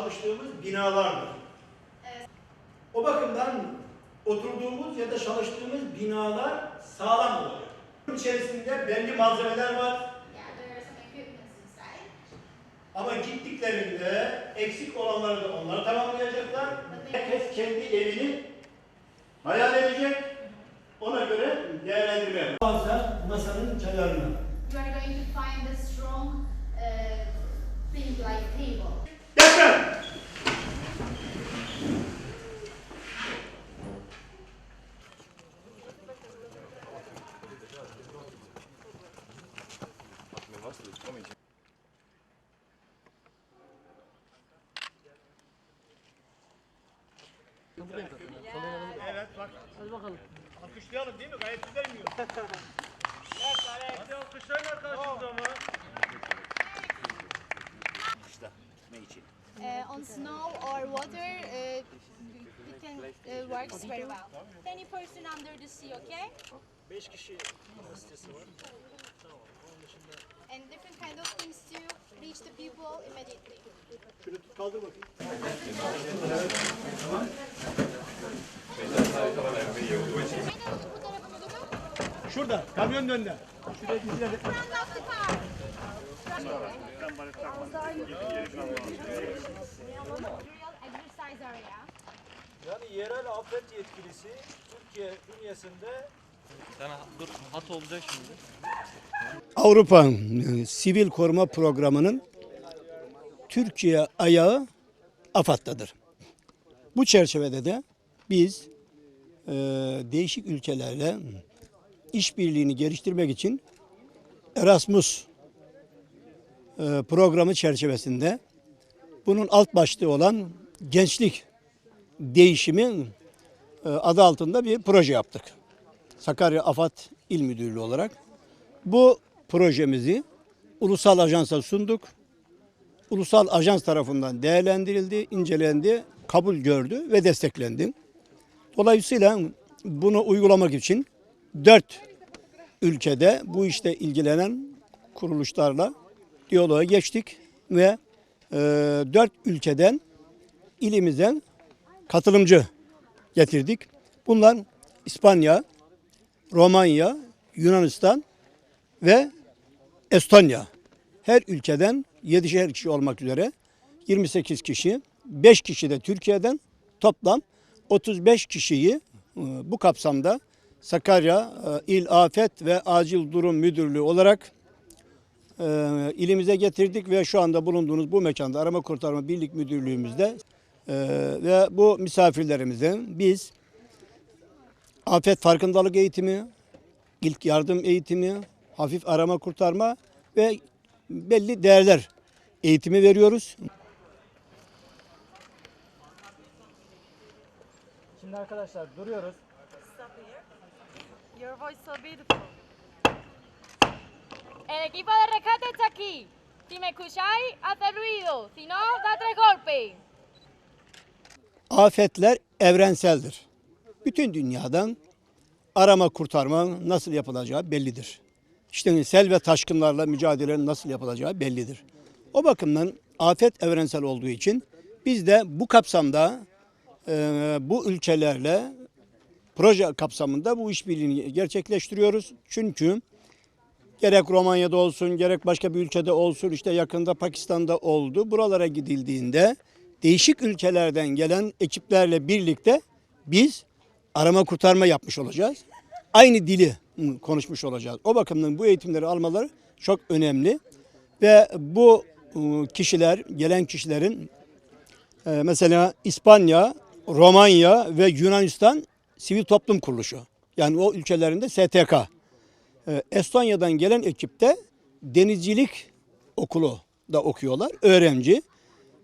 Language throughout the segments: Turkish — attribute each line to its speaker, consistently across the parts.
Speaker 1: çalıştığımız binalardır. O bakımdan oturduğumuz ya da çalıştığımız binalar sağlam olacak. Bunun içerisinde belli malzemeler var ama gittiklerinde eksik olanları da onlar tamamlayacaklar. Herkes kendi evini hayal edecek. Ona göre değerlendirme yapacak. Fazla masanın kenarına.
Speaker 2: You are going to find a strong uh, thing like table.
Speaker 1: Evet bak.
Speaker 3: Hadi bakalım.
Speaker 1: Alkışlayalım değil mi? Gayet güzel mi? Hadi alkışlayın arkadaşımız ama.
Speaker 4: uh, on snow or water, uh, it can uh, works very well. Any person under the sea, okay?
Speaker 3: 5 kişi var.
Speaker 4: And different kind of things to reach the people immediately.
Speaker 1: Şunu tut kaldır bakayım.
Speaker 4: Doğru.
Speaker 1: Şurada, kamyonun önünde. Şuraya
Speaker 4: area.
Speaker 3: Yani yerel afet yetkilisi Türkiye bünyesinde
Speaker 5: Sana dur hat olacak şimdi.
Speaker 1: Avrupa e, Sivil Koruma Programı'nın Türkiye ayağı AFAD'dadır. Bu çerçevede de biz e, değişik ülkelerle işbirliğini geliştirmek için Erasmus e, programı çerçevesinde bunun alt başlığı olan gençlik değişimi e, adı altında bir proje yaptık. Sakarya AFAD İl Müdürlüğü olarak. Bu projemizi ulusal ajansa sunduk. Ulusal ajans tarafından değerlendirildi, incelendi, kabul gördü ve desteklendi. Dolayısıyla bunu uygulamak için dört ülkede bu işte ilgilenen kuruluşlarla diyaloğa geçtik ve e, dört ülkeden ilimize katılımcı getirdik. Bunlar İspanya, Romanya, Yunanistan ve Estonya. Her ülkeden 7'şer kişi olmak üzere 28 kişi, 5 kişi de Türkiye'den toplam 35 kişiyi e, bu kapsamda Sakarya e, İl Afet ve Acil Durum Müdürlüğü olarak e, ilimize getirdik ve şu anda bulunduğunuz bu mekanda Arama Kurtarma Birlik Müdürlüğümüzde ve bu misafirlerimize biz afet farkındalık eğitimi, ilk yardım eğitimi, hafif arama kurtarma ve belli değerler eğitimi veriyoruz.
Speaker 3: Şimdi arkadaşlar duruyoruz.
Speaker 6: Your voice so beautiful. El equipo de rescate está aquí. Si me escucháis, hace ruido. Si no, da tres golpes.
Speaker 1: Afetler evrenseldir. Bütün dünyadan arama kurtarma nasıl yapılacağı bellidir. İşte sel ve taşkınlarla mücadelenin nasıl yapılacağı bellidir. O bakımdan afet evrensel olduğu için biz de bu kapsamda e, bu ülkelerle proje kapsamında bu işbirliğini gerçekleştiriyoruz. Çünkü gerek Romanya'da olsun gerek başka bir ülkede olsun işte yakında Pakistan'da oldu. Buralara gidildiğinde değişik ülkelerden gelen ekiplerle birlikte biz arama kurtarma yapmış olacağız. Aynı dili konuşmuş olacağız. O bakımdan bu eğitimleri almaları çok önemli. Ve bu ı, kişiler, gelen kişilerin e, mesela İspanya, Romanya ve Yunanistan sivil toplum kuruluşu. Yani o ülkelerinde STK. E, Estonya'dan gelen ekipte denizcilik okulu da okuyorlar. Öğrenci.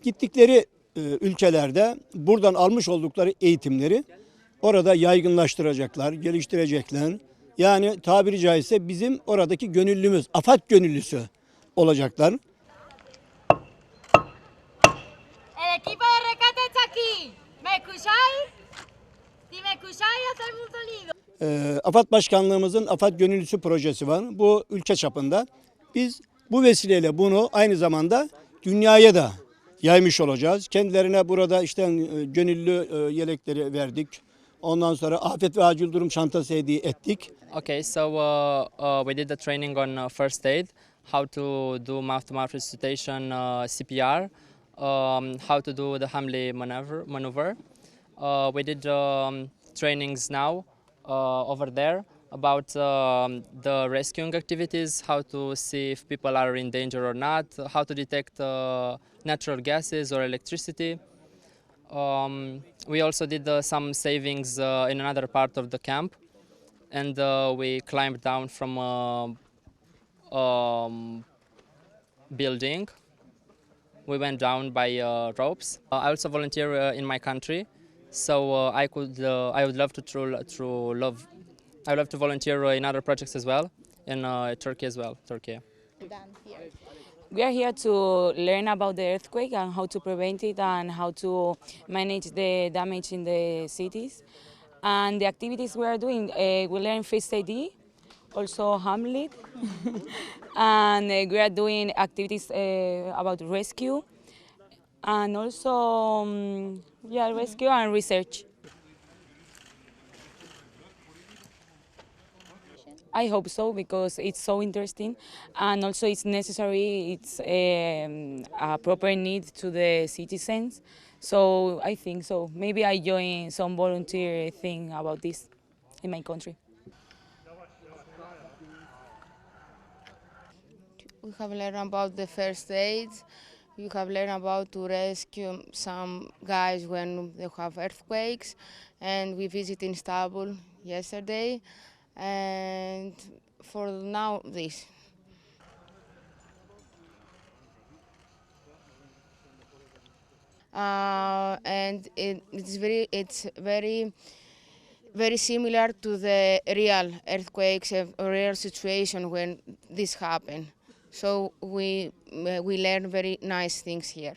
Speaker 1: Gittikleri e, ülkelerde buradan almış oldukları eğitimleri orada yaygınlaştıracaklar, geliştirecekler. Yani tabiri caizse bizim oradaki gönüllümüz, AFAD gönüllüsü olacaklar.
Speaker 6: El equipo de rescate está aquí. ¿Me escucháis? Si me escucháis, haced un sonido.
Speaker 1: e, AFAD Başkanlığımızın AFAD Gönüllüsü projesi var. Bu ülke çapında. Biz bu vesileyle bunu aynı zamanda dünyaya da yaymış olacağız. Kendilerine burada işte e, gönüllü e, yelekleri verdik. Ondan sonra afet ve acil durum çantası hediye ettik.
Speaker 5: Okay, so uh, uh, we did the training on uh, first aid, how to do mouth-to-mouth resuscitation, uh, CPR, um, how to do the Hamley maneuver. maneuver. Uh, we did um, trainings now uh, over there about um, the rescuing activities, how to see if people are in danger or not, how to detect uh, natural gases or electricity. Um, we also did uh, some savings uh, in another part of the camp, and uh, we climbed down from a um, building. We went down by uh, ropes. Uh, I also volunteer uh, in my country, so uh, I could uh, I would love to tru- to love I would love to volunteer uh, in other projects as well in uh, Turkey as well, Turkey.
Speaker 4: Done here.
Speaker 7: We are here to learn about the earthquake and how to prevent it and how to manage the damage in the cities. And the activities we are doing, uh, we learn first aid, also Hamlet, and uh, we are doing activities uh, about rescue and also um, yeah, rescue and research. I hope so because it's so interesting and also it's necessary, it's um, a proper need to the citizens. So I think so. Maybe I join some volunteer thing about this in my country.
Speaker 8: We have learned about the first aid. We have learned about to rescue some guys when they have earthquakes, and we visited Istanbul yesterday. And for now, this. Uh, and it, it's very, it's very very similar to the real earthquakes, a real situation when this happened. So we we learn very nice things here.